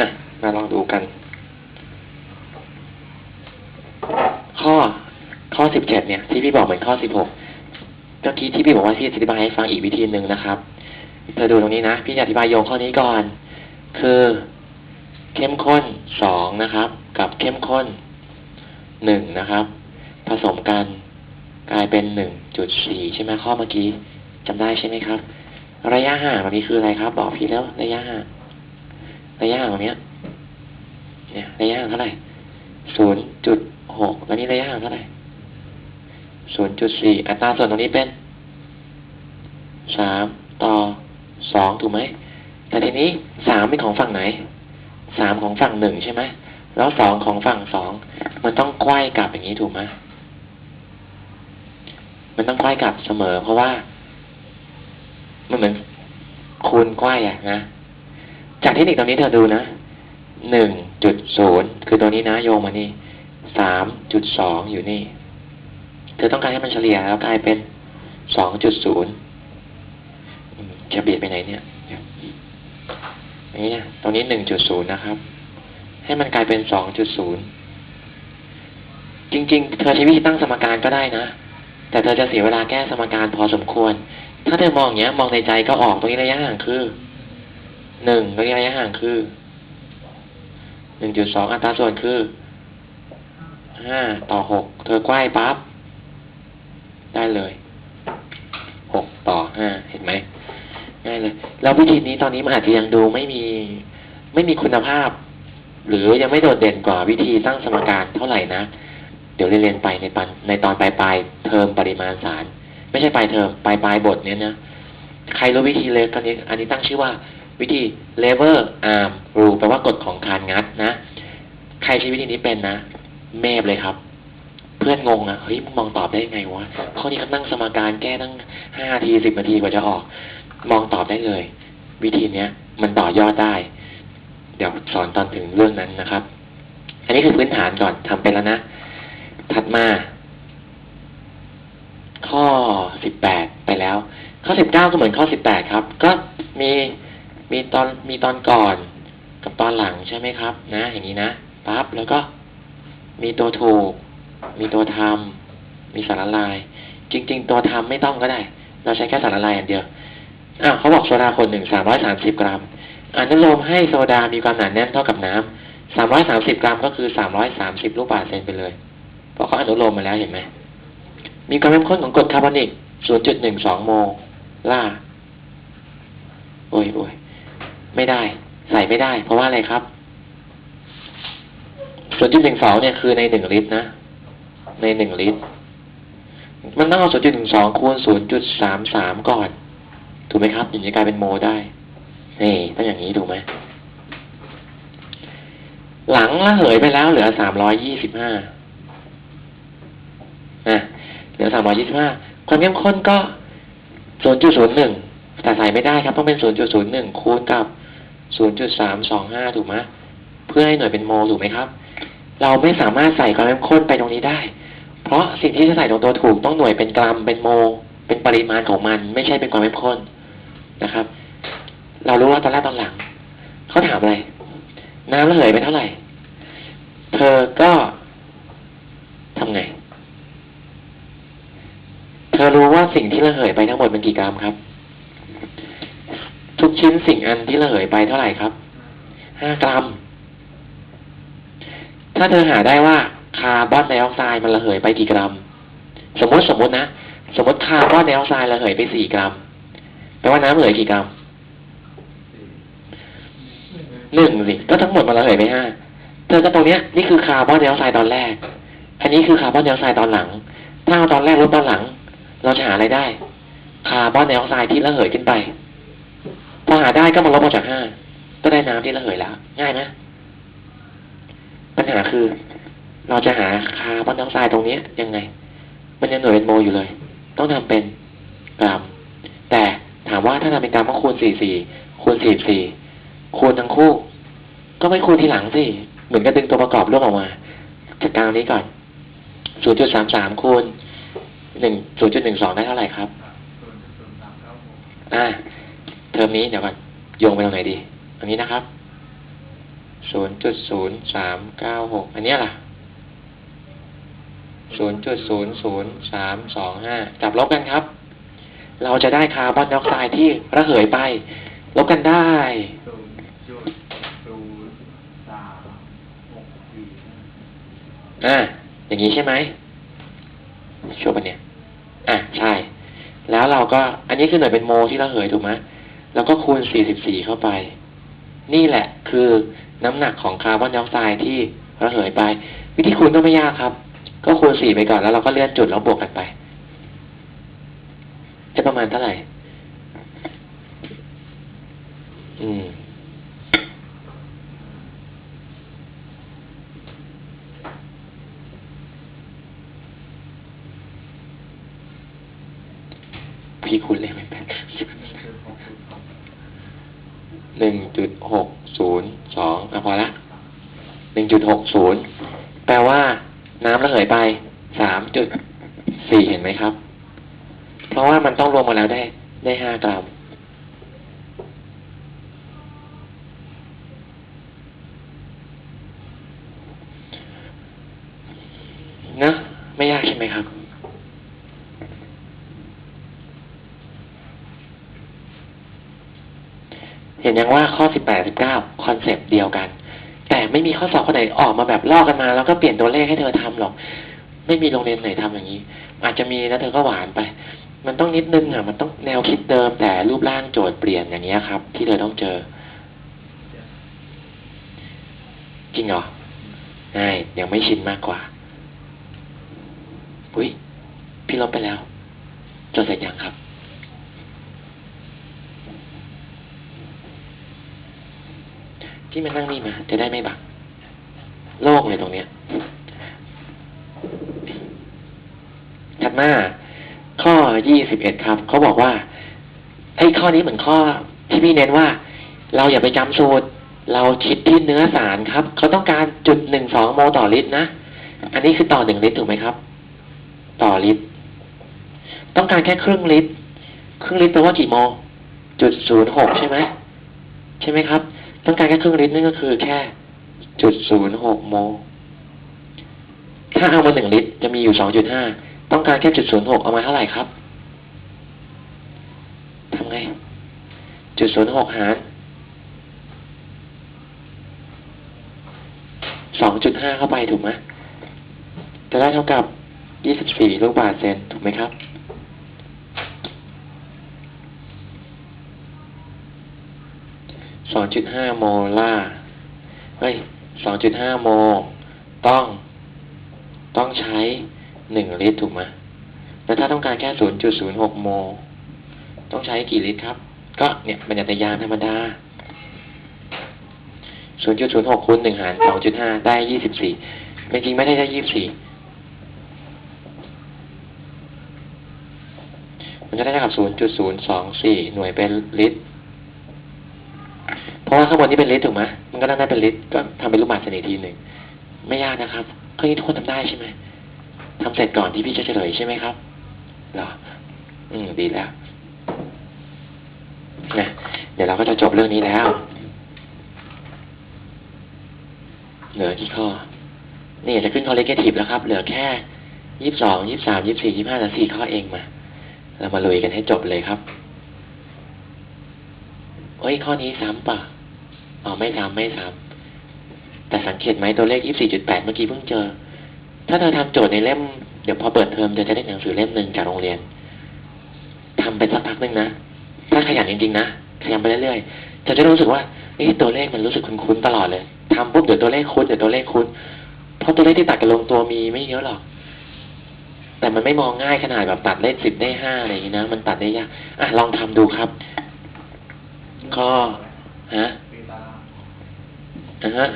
อะ มาลองดูกัน ข้อ ข้อสิบเจ็ดเนี่ย ที่พี่บอกเหมือนข้อสิบหกเมื่อกี้ที่พี่บอกว่าพี่อธิบายให้ฟังอีกวิธีหนึ่งนะครับ เธอดูตรงนี้นะ พี่จะอธิบายโยงข้อนี้ก่อน คือเข้มข้นสองนะครับ กับเข้มข้นหนึ่งนะครับ ผสมกันกลายเป็นหนึ่งจุดสี่ใช่ไหมข้อเมื่อกี้จำได้ใช่ไหมครับ ระยะห่างแบบนี้คืออะไรครับ บอกพี่แล้วระยะห่าง ระยะห่างเนี้ยเนี่ยระยะห่างเท่าไหร่ศูนย์จุดหกแล้วนี่ระยะห่างเท่าไหร่ศูนย์จุดสี่อัตราส่วนตรงนี้เป็นสามต่อสองถูกไหม แต่ทีนี้สามเป็นของฝั่งไหนสามของฝั่งหนึ่งใช่ไหม แล้วสองของฝั่งสองมันต้องไขว้กลับอย่างนี้ถูกไหมมันต้องไขว้กลับเสมอ เพราะว่า มันเหมือนคูณไขว้อะนะ จากเทคนิคตรงนี้เธอดูนะหนึ่งจุดศูนย์คือตัวนี้นะโยงมานี่สามจุดสองอยู่นี่ เธอต้องการให้มันเฉลี่ยแล้วกลายเป็นสองจุดศูนย์จะเบียดไปไหนเนี่ยอย่างนี้นะตรงนี้หนึ่งจุดศูนย์นะครับ ให้มันกลายเป็นสองจุดศูนย์จริง ๆ เธอใช้วิธีตั้งสมการก็ได้นะ แต่เธอจะเสียเวลาแก้สมการพอสมควร ถ้าเธอมองอย่างเงี้ย มองในใจก็ออกตรงนี้ระยะห่างคือ หนึ่งระยะห่างคือหนึ่งจุดสองอัตราส่วนคือห้าต่อหกเธอใกล้ปั๊บได้เลยหกต่อห้าเห็นไหมง่ายเลย แล้ววิธีนี้ตอนนี้มันอาจจะยังดูไม่มี ไม่มีคุณภาพ หรือยังไม่โดดเด่นกว่าวิธีตั้งสมการเท่าไหร่นะ เดี๋ยวเรียนไปในปันในตอนปลายปลายเทอมปริมาณสาร ไม่ใช่ปลายเทอมปลายปลายบทเนี้ยนะ ใครรู้วิธีเลยตอนนี้ อันนี้ตั้งชื่อว่า วิธี lever arm rule แปลว่ากฎของคานงัดนะ ใครใช้วิธีนี้เป็นนะ แมบเลยครับ เพื่อนงงอะเฮ้ยมึงมองตอบได้ยังไงวะข้อนี้เขานั่งสมการแก้ตั้งห้าทีสิบนาทีกว่าจะออก มองตอบได้เลย วิธีเนี้ย มันต่อยอดได้ เดี๋ยวสอนตอนถึงเรื่องนั้นนะครับ อันนี้คือพื้นฐานก่อนทำเป็นแล้วนะ ถัดมา ข้อสิบแปดไปแล้ว ข้อสิบเก้าก็เหมือนข้อสิบแปดครับ ก็มี มีตอนมีตอนก่อนกับตอนหลังใช่ไหมครับ นะ อย่างนี้นะปั๊บแล้วก็มีตัวถูก มีตัวทำมีสารละลาย จริง ๆ ตัวทำไม่ต้องก็ได้ เราใช้แค่สารละลายอย่างเดียวอ้าวเขาบอกโซดาคนหนึ่งสามร้อยสามสิบกรัมอนุโลมให้โซดามีความหนาแน่นเท่ากับน้ำสามร้อยสามสิบกรัมก็คือสามร้อยสามสิบลูกบาศก์เซนไปเลย เพราะเขาอนุโลมมาแล้วเห็นไหม มีความเข้มข้นของกรดคาร์บอนิก0.12โมล่าโอ้ยโอ้ย ไม่ได้ ใส่ไม่ได้ เพราะว่าอะไรครับ0.12เนี่ยคือใน1ลิตรนะ ใน1ลิตร มันต้องเอา0.12คูณ0.33ก่อน ถูกไหมครับถึงจะกลายเป็นโมได้ นี่ต้องอย่างนี้ถูกไหมหลังละเหยไปแล้วเหลือ325อะเหลือ325ความเข้มข้นก็0.01 แต่ใส่ไม่ได้ครับต้องเป็น 0.01 คูณกับ 0.325 ถูกไหมเพื่อให้หน่วยเป็นโมลถูกไหมครับ เราไม่สามารถใส่ความเข้มข้นไปตรงนี้ได้ เพราะสิ่งที่จะใส่ตรงตัวถูกต้องหน่วยเป็นกรัมเป็นโมลเป็นปริมาณของมัน ไม่ใช่เป็นความเข้มข้นนะครับ เรารู้ว่าตอนแรกตอนหลังเขาถามอะไร น้ำระเหยไปเท่าไหร่ เธอก็ทำไง เธอรู้ว่าสิ่งที่ระเหยไปทั้งหมดเป็นกี่กรัมครับ กชิ้นสิ่งอันที่ระเหยไปเท่าไหร่ครับ ห้ากรัม ถ้าเธอหาได้ว่าคาร์บอนไดออกไซด์มันระเหยไปกี่กรัม สมมติสมมตินะ สมมติคาร์บอนไดออกไซด์ระเหยไปสี่กรัม แปลว่าน้ำระเหยกี่กรัมหนึ่งสิ ก็ทั้งหมดมันระเหยไปห้า เธอก็ตรงเนี้ย นี่คือคาร์บอนไดออกไซด์ตอนแรก อันนี้คือคาร์บอนไดออกไซด์ตอนหลัง ถ้าเอาตอนแรกลบตอนหลัง เราจะหาอะไรได้ คาร์บอนไดออกไซด์ที่ระเหยขึ้นไป หาได้ก็มาลบออกจากห้าก็ได้น้ำที่ระเหยแล้ว ง่ายไหมปัญหาคือ เราจะหาคาร์บอนไดออกไซด์ตรงเนี้ยยังไง มันยังหน่วยเป็นโมอยู่เลย ต้องทำเป็นกรัมแต่ถามว่าถ้าทำเป็นกรัมก็คูณสี่สี่คูณสี่สี่คูณทั้งคู่ ก็ไม่คูณทีหลังสิเหมือนกับดึงตัวประกอบร่วมออกมาจากกลางนี้ก่อนศูนย์จุดสามสามคูณหนึ่งศูนย์จุดหนึ่งสองได้เท่าไหร่ครับ อ่า เทอมนี้เดี๋ยวก่อนโยงไปตรงไหนดี อันนี้นะครับศูนย์จุดศูนย์สามเก้าหกอันเนี้ยล่ะศูนย์จุดศูนย์ศูนย์สามสองห้าจับลบกันครับ เราจะได้คาร์บอนไดออกไซด์ที่ระเหยไป ลบกันได้ศูนย์จุดศูนย์สามหกสี่อ่าอย่างนี้ใช่ไหมชัวร์ปะเนี่ย อะใช่ แล้วเราก็ อันนี้คือหน่วยเป็นโมที่ระเหยถูกไหม แล้วก็คูณ 44 เข้าไป นี่แหละคือน้ำหนักของคาร์บอนไดออกไซด์ที่ระเหยไป วิธีคูณก็ไม่ยากครับ ก็คูณ 4 ไปก่อนแล้วเราก็เลื่อนจุดแล้วบวกกันไป จะประมาณเท่าไหร่ อืม พี่คุณเลยไม่เป็น หนึ่งจุดหกศูนย์สองอะพอละหนึ่งจุดหกศูนย์แปลว่าน้ำระเหยไปสามจุดสี่เห็นไหมครับ เพราะว่ามันต้องรวมมาแล้วได้ได้ห้ากรัมนะไม่ยากใช่ไหมครับ เห็นยังว่าข้อสิบแปดสิบเก้าคอนเซปต์เดียวกัน แต่ไม่มีข้อสอบคนไหนออกมาแบบลอกกันมา แล้วก็เปลี่ยนตัวเลขให้เธอทำหรอก ไม่มีโรงเรียนไหนทำอย่างนี้ อาจจะมีนะเธอก็หวานไป มันต้องนิดนึงอะ มันต้องแนวคิดเดิมแต่รูปร่างโจทย์เปลี่ยนอย่างเงี้ยครับ ที่เธอต้องเจอ จริงเหรอใช่ยังไม่ชินมากกว่า อุ้ยพี่ลบไปแล้วจดเสร็จยังครับ ที่มันนั่งนี่มาจะได้ไม่บังโล่งเลยตรงเนี้ย ถัดมา ข้อยี่สิบเอ็ดครับ เขาบอกว่าไอ้ข้อนี้เหมือนข้อที่พี่เน้นว่า เราอย่าไปจำสูตร เราคิดที่เนื้อสารครับ เขาต้องการจุดหนึ่งสองโมลต่อลิตรนะ อันนี้คือต่อหนึ่งลิตรถูกไหมครับ ต่อลิตร ต้องการแค่ครึ่งลิตร ครึ่งลิตรแปลว่ากี่โม จุดศูนย์หกใช่ไหม ใช่ไหมครับ ต้องการแค่ครึ่งลิตรนั่นก็คือแค่จุดศูนย์หกโมลถ้าเอามาหนึ่งลิตรจะมีอยู่สองจุดห้าต้องการแค่จุดศูนย์หกเอามาเท่าไหร่ครับทำไง จุดศูนย์หกหารสองจุดห้าเข้าไปถูกไหมจะได้เท่ากับยี่สิบสี่ลูกบาศก์เซนถูกไหมครับ สองจุดห้าโมล่าเฮ้ยสองจุดห้าโม ต้อง ต้องใช้หนึ่งลิตรถูกไหมแล้วถ้าต้องการแค่ศูนย์จุดศูนย์หกโม ต้องใช้กี่ลิตรครับ ก็เนี่ยบรรยัตยานธรรมดาศูนย์จุดศูนย์หกคูณหนึ่งหารสองจุดห้าได้ยี่สิบสี่จริงไม่ได้ได้ยี่สิบสี่มันจะได้เท่ากับศูนย์จุดศูนย์สองสี่หน่วยเป็นลิตร ราะว่าข้างบนนี้เป็นลิตรถูกไหมมันก็ต้องได้เป็นลิตรก็ทำเป็นลูกบากเซนอีทีหนึ่งไม่ยากนะครับเครื่องนี้ทุกคนทำได้ใช่ไหมทำเสร็จก่อนที่พี่จะเฉลยใช่ไหมครับเหรออืมดีแล้วนะเดี๋ยวเราก็จะจบเรื่องนี้แล้วเหลือกี่ข้อ นี่จะขึ้นข้อเลขทีฟแล้วครับ เหลือแค่ยี่สิบสองยี่สิบสามยี่สิบสี่ยี่สิบห้าและสี่ข้อเองมา เรามาลุยกันให้จบเลยครับเอ้ยข้อนี้ซ้ำป่ะ อ๋อไม่ซ้ำไม่ซ้ำแต่สังเกตไหมตัวเลขยี่สิบสี่จุดแปดเมื่อกี้เพิ่งเจอ ถ้าเธอทำโจทย์ในเล่ม เดี๋ยวพอเปิดเทอมเธอจะได้หนังสือเล่มหนึ่งจากโรงเรียนทำไปสักพักหนึ่งนะ ถ้าขยันจริงๆนะ ขยันไปเรื่อยๆเธอจะรู้สึกว่าเอ้ตัวเลขมันรู้สึกคุ้นๆตลอดเลยทำปุ๊บเดี๋ยวตัวเลขคุ้นเดี๋ยวตัวเลขคุ้น เพราะตัวเลขที่ตัดกันลงตัวมีไม่เยอะหรอกแต่มันไม่มองง่ายขนาดแบบตัดเลขสิบได้ห้าอะไรอย่างนี้นะ มันตัดได้ยาก อะ ลองทำดูครับ ข้อ ฮะ เวล